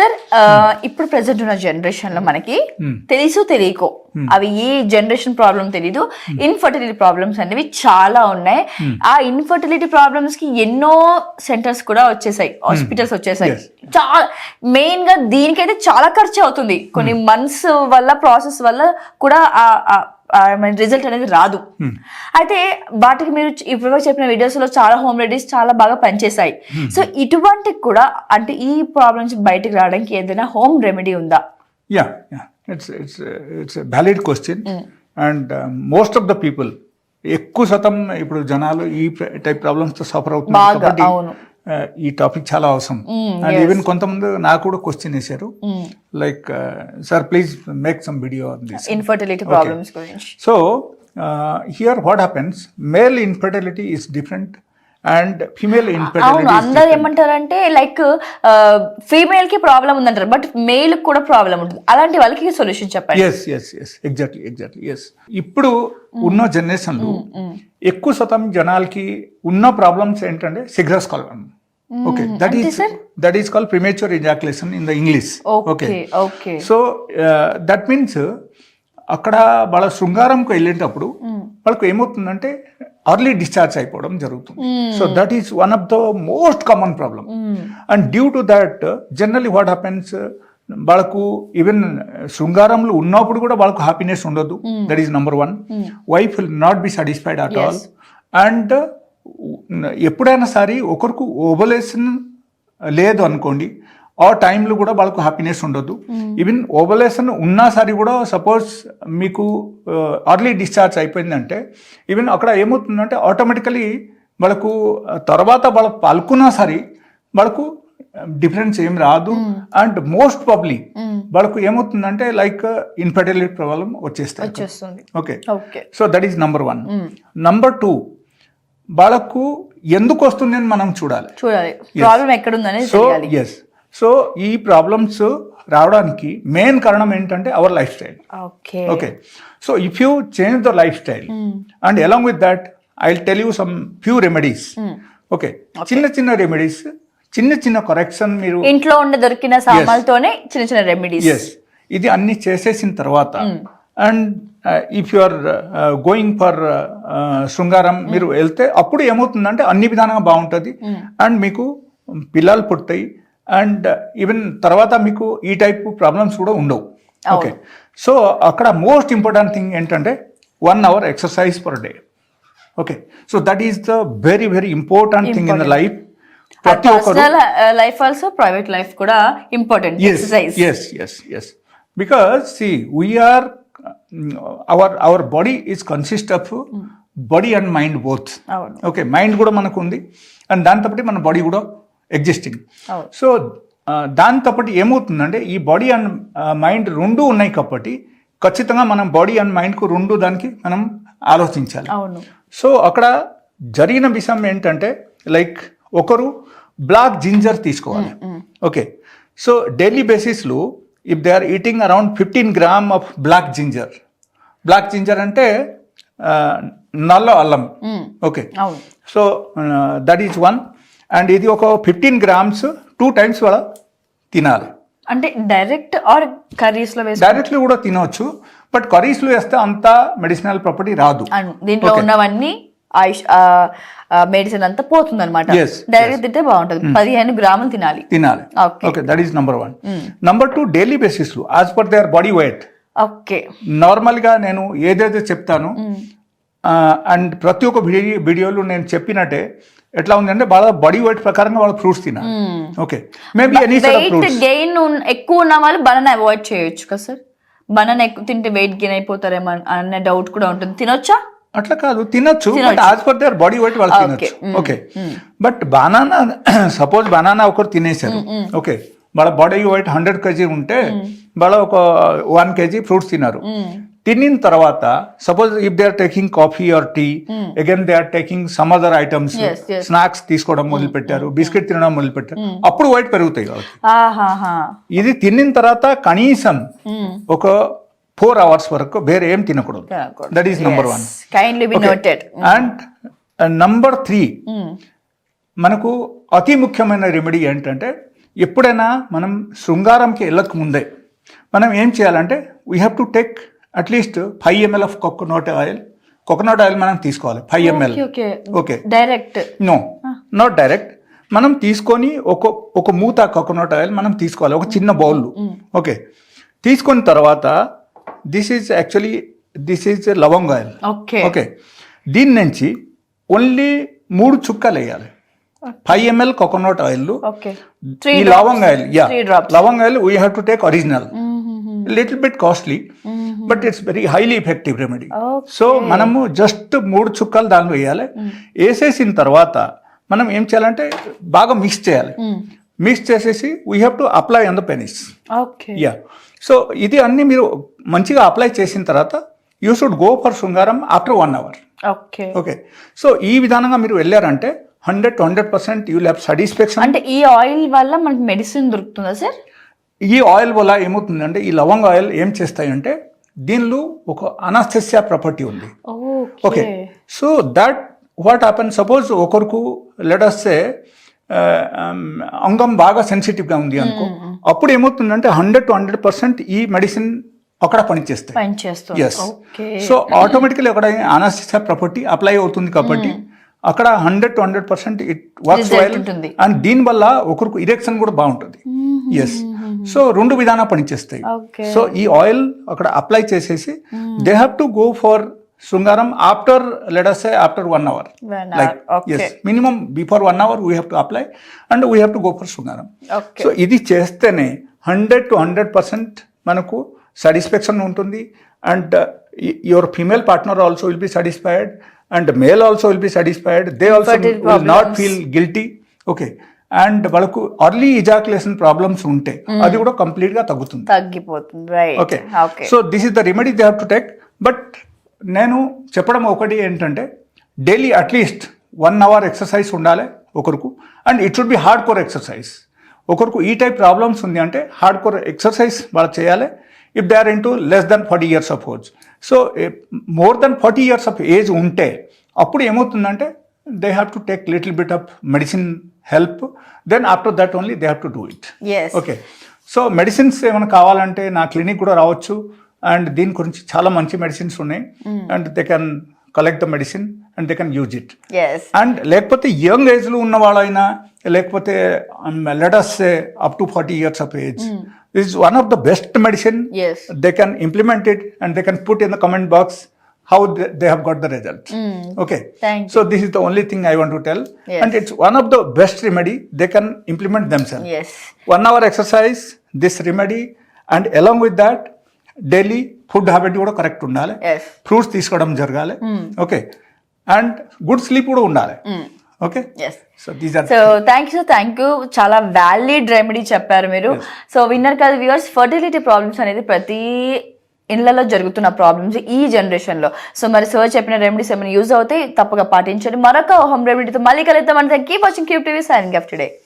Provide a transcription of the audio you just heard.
Sir ఇప్పుడు present ఉన్న జనరేషన్లో మనకి Hmm. తెలుసు తెలియకో. అవి ఏ జనరేషన్ ప్రాబ్లం తెలీదు. ఇన్ఫర్టిలిటీ ప్రాబ్లమ్స్ అనేవి చాలా ఉన్నాయి. Hmm. ఆ ఇన్ఫర్టిలిటీ ప్రాబ్లమ్స్కి ఎన్నో సెంటర్స్ కూడా వచ్చేసాయి. హాస్పిటల్స్ వచ్చేసాయి. Hmm. చాలా మెయిన్గా దీనికైతే చాలా ఖర్చు అవుతుంది. కొన్ని Hmm. మంత్స్ వల్ల ప్రాసెస్ వల్ల కూడా రిజల్ట్ అనేది రాదు. Hmm. అయితే వాటికి మీరు ఇప్పుడు చెప్పిన వీడియోస్లో చాలా హోమ్ రెడీస్ చాలా బాగా పనిచేశాయి. Hmm. సో ఇటువంటి కూడా అంటే ఈ ప్రాబ్లమ్స్ బయటకు రావడానికి ఏదైనా హోమ్ రెమెడీ ఉందా? Yeah yeah it's it's it's valid question and most of the people ఎక్కువ శాతం ఇప్పుడు జనాలు ఈ టైప్ ప్రాబ్లమ్స్తో సఫర్ అవుతున్నారు ఈ టాపిక్ చాలా అవసరం. Mm, and. ఈవెన్ కొంతమంది నాకు కూడా క్వశ్చన్ వేశారు. Like sir please make some video on this infertility problems గురించి. So here what happens male infertility is different and female అవును అందరు ఏమంటారంటే లైక్ ఫీమేల్కి ప్రాబ్లం ఉందంటారు బట్ మేల్ కూడా ప్రాబ్లం ఉంటుంది. అలాంటి వాళ్ళకి సొల్యూషన్ చెప్పండి. Yes yes yes exactly exactly yes ఇప్పుడు ఉన్న జనరేషన్లో ఎక్కువ శాతం జనాలకి ఉన్న ప్రాబ్లమ్స్ ఏంటంటే సిగ్రస్ call okay that is? That is call premature ejaculation in the English okay okay so that means అక్కడ వాళ్ళ శృంగారంకు వెళ్ళేటప్పుడు వాళ్ళకు ఏమవుతుందంటే అర్లీ డిశ్చార్జ్ అయిపోవడం జరుగుతుంది. So that is one of the most common problem and due to that generally what happens వాళ్ళకు even శృంగారంలో ఉన్నప్పుడు కూడా వాళ్ళకు హ్యాపీనెస్ ఉండదు. That is number one wife will not be satisfied at all and ఎప్పుడైనా సరే ఒకరికి ఓవలేషన్ లేదు అనుకోండి. ఆ టైంలో కూడా వాళ్ళకు హ్యాపీనెస్ ఉండదు. ఈవెన్ ఓవలేషన్ ఉన్నా సరే కూడా సపోజ్ మీకు అర్లీ డిశ్చార్జ్ అయిపోయిందంటే ఈవెన్ అక్కడ ఏమవుతుందంటే ఆటోమేటికలీ వాళ్ళకు తర్వాత వాళ్ళ పలుకున్నా సరే వాళ్ళకు డిఫరెన్స్ ఏం రాదు. అండ్ మోస్ట్ పబ్లీ వాళ్ళకు ఏమవుతుందంటే లైక్ ఇన్ఫర్టిలిటీ ప్రాబ్లం వచ్చేస్తాయి. వచ్చేస్తుంది. Okay so that is number one number two వాళ్ళకు ఎందుకు వస్తుంది అని మనం చూడాలి. చూడాలి. ప్రాబ్లం ఎక్కడ ఉందనేది సో ఎస్ సో ఈ ప్రాబ్లమ్స్ రావడానికి మెయిన్ కారణం ఏంటంటే our lifestyle okay okay so if you change the lifestyle and along with that I tell you some few remedies okay చిన్న చిన్న రెమెడీస్ చిన్న చిన్న కరెక్షన్ మీరు ఇంట్లో ఉండే దొరికిన సామాన్లతోనే చిన్న చిన్న రెమెడీస్ ఎస్ ఇది అన్ని చేసేసిన తర్వాత and if you are going for శృంగారం మీరు వెళ్తే అప్పుడు ఏమవుతుందంటే అన్ని విధానంగా బాగుంటుంది. అండ్ మీకు పిల్లలు పుడతాయి అండ్ ఈవెన్ తర్వాత మీకు ఈ టైప్ ప్రాబ్లమ్స్ కూడా ఉండవు. ఓకే సో అక్కడ మోస్ట్ ఇంపార్టెంట్ థింగ్ ఏంటంటే one hour exercise per day okay so that is the very very important thing in the life ప్రతి ఒక్కరు లైఫ్ ఆల్సో ప్రైవేట్ లైఫ్ కూడా important yes exercise yes yes yes. Because see we are mm, our our body is consist of body and mind both. అవును. Okay mind కూడా మనకు ఉంది and దాంతోపాటు మన body కూడా ఎగ్జిస్టింగ్ సో దాంతోపాటు ఏమవుతుందంటే ఈ బాడీ అండ్ మైండ్ రెండు ఉన్నాయి కాబట్టి ఖచ్చితంగా మనం బాడీ అండ్ మైండ్కు రెండు దానికి మనం ఆలోచించాలి. సో అక్కడ జరిగిన విషయం ఏంటంటే లైక్ ఒకరు బ్లాక్ జింజర్ తీసుకోవాలి. ఓకే సో డైలీ బేసిస్లో if they are eating around fifteen gram of black ginger black ginger అంటే నల్ల అల్లం. Okay so that is one and ఇది ఒక ఫిఫ్టీన్ గ్రామ్స్ టూ టైమ్స్ వాళ్ళ తినాలి. అంటే డైరెక్ట్ ఆర్ కర్రీస్లో వేసి డైరెక్ట్లీ కూడా తినవచ్చు బట్ కర్రీస్లో వేస్తే అంత మెడిసినల్ ప్రాపర్టీ రాదు. దీంట్లో ఉన్నవన్నీ ఆయుష్ మెడిసిన్ అంతా పోతుంది అనమాట Yes, డైరెక్ట్ తింటే బాగుంటుంది. పదిహేను గ్రాములు తినాలి. తినాలి. Okay that is number one number two daily బేసిస్లో as per their body weight okay నార్మల్గా నేను ఏదైతే చెప్తానో అండ్ ప్రతి ఒక్క వీడియో వీడియోలో నేను చెప్పినట్టే ఎట్లా ఉందంటే వాళ్ళ బాడీ వెయిట్ ప్రకారంగా వాళ్ళ ఫ్రూట్స్ తినాలి. Okay maybe any weight gain ఎక్కువ ఉన్న వాళ్ళు బనానా అవాయిడ్ చేయొచ్చు కదా సార్ బనానా ఎక్కువ తింటే వెయిట్ గెయిన్ అయిపోతారేమో అనే డౌట్ కూడా ఉంటుంది. తినొచ్చా? అట్లా కాదు. తినొచ్చు. But as per their body weight వాళ్ళు తినొచ్చు. Okay but banana suppose banana ఒకరు తినేశారు. ఓకే వాళ్ళ బాడీ వెయిట్ హండ్రెడ్ కేజీ ఉంటే వాళ్ళ ఒక వన్ కేజీ ఫ్రూట్స్ తిన్నారు. తినిన తర్వాత suppose if they are taking coffee or tea again they are taking some other items. Snacks తీసుకోవడం మొదలు పెట్టారు బిస్కెట్ తినడం మొదలు పెట్టారు అప్పుడు వెయిట్ పెరుగుతాయి ఆహాహా. ఇది తినిన తర్వాత కనీసం ఒక ఫోర్ అవర్స్ వరకు వేరే ఏం తినకూడదు. That is number one and number three మనకు అతి ముఖ్యమైన రెమెడీ ఏంటంటే ఎప్పుడైనా మనం శృంగారంకి వెళ్ళక ముందే మనం ఏం చేయాలంటే we have to take at least five ml of coconut oil coconut oil మనం తీసుకోవాలి five ml okay direct no not direct మనం తీసుకొని ఒక ఒక మూత కోకోనట్ ఆయిల్ మనం తీసుకోవాలి ఒక చిన్న బౌల్ ఓకే తీసుకున్న తర్వాత this is actually this is lavang oil okay okay దీని నుంచి ఓన్లీ మూడు చుక్కలు వేయాలి. ఫైవ్ ఎంఎల్ కోకోనట్ ఆయిల్ ఈ lavang oil yeah. Lavang oil we have to take original little bit costly but it's very highly effective remedy. So మనము just మూడు చుక్కలు దానిలో వేయాలి. వేసేసిన తర్వాత మనం ఏం చేయాలంటే బాగా మిక్స్ చేయాలి. మిక్స్ చేసేసి we have to apply on the penis okay. Yeah so ఇది అన్ని మీరు మంచిగా అప్లై చేసిన తర్వాత యూ షుడ్ గో ఫర్ శృంగారం after one hour okay. Okay so ఈ విధానంగా మీరు వెళ్ళారంటే hundred to hundred percent you lab satisfaction అంటే ఈ ఆయిల్ వల్ల మనకి మెడిసిన్ దొరుకుతుందా సార్ ఈ ఆయిల్ వల్ల ఏమవుతుందంటే ఈ లవంగ్ ఆయిల్ ఏం చేస్తాయంటే దీనిలో ఒక అనస్థెసియా ప్రాపర్టీ ఉంది. Okay so that what happen suppose ఒకరికి లెటస్తే అంగం బాగా సెన్సిటివ్గా ఉంది అనుకో అప్పుడు ఏమవుతుందంటే హండ్రెడ్ టు హండ్రెడ్ పర్సెంట్ ఈ మెడిసిన్ అక్కడ పనిచేస్తాయి. ఎస్ సో ఆటోమేటికలీ అక్కడ అనస్థిసియా ప్రాపర్టీ అప్లై అవుతుంది కాబట్టి అక్కడ hundred to hundred percent it works while. And దీని వల్ల ఒకరికి ఇరెక్షన్ కూడా బాగుంటుంది. ఎస్ సో రెండు విధానా పనిచేస్తాయి. సో ఈ ఆయిల్ అక్కడ అప్లై చేసేసి they have to go for శృంగారం after let's after one hour like. Yes minimum before one hour we have to apply and we have to go for శృంగారం. So ఇది చేస్తేనే hundred to hundred percent మనకు satisfaction ఉంటుంది and your female partner also will be satisfied and male also will be satisfied they also will not. Feel guilty okay and వాళ్ళకు early ejaculation problems ఉంటే అది కూడా కంప్లీట్గా తగ్గుతుంది. తగ్గిపోతుంది okay so this is the remedy they have to take but నేను చెప్పడం ఒకటి ఏంటంటే daily at least one hour exercise ఉండాలి ఒకరికి. And it should be hardcore exercise ఒకరికి ఈ టైప్ ప్రాబ్లమ్స్ ఉంది అంటే హార్డ్ కోర్ ఎక్సర్సైజ్ వాళ్ళు చేయాలి if they are in to less than forty years of age so more than forty years of age ఉంటే అప్పుడు ఏమవుతుందంటే they have to take little bit of medicine help then after that only they have to do it okay so medicines ఏమైనా కావాలంటే నా clinic కూడా రావచ్చు. And దీని గురించి చాలా మంచి మెడిసిన్స్ ఉన్నాయి. And they can collect the medicine and they can use it and లేకపోతే యంగ్ ఏజ్లో ఉన్న వాళ్ళైనా లేకపోతే let's up to forty years of age this one of the best medicine they can implement it and they can put in the comment box how they have got the result okay thank so this is the only thing I want to tell Yes. And it's one of the best remedy they can implement themselves yes one hour exercise this remedy and along with that daily food habit కూడా correct ఉండాలి. Fruits తీసుకోవడం జరగాలి. Okay and good sleep కూడా ఉండాలి. Okay so thank you so thank you చాలా valid remedy చెప్పారు మీరు. So winner కదా వ్యూవర్స్ ఫర్టిలిటీ ప్రాబ్లమ్స్ అనేది ప్రతి ఇళ్ళలో జరుగుతున్న ప్రాబ్లమ్స్ ఈ జనరేషన్లో సో మరి సర్ చెప్పిన రెమెడీస్ ఏమైనా యూజ్ అవుతాయి? తప్పగా పాటించండి. మరొక హోమ్ రెమెడీతో మళ్ళీ కలుద్దాం. అంటే keep watching cube TV sign gift today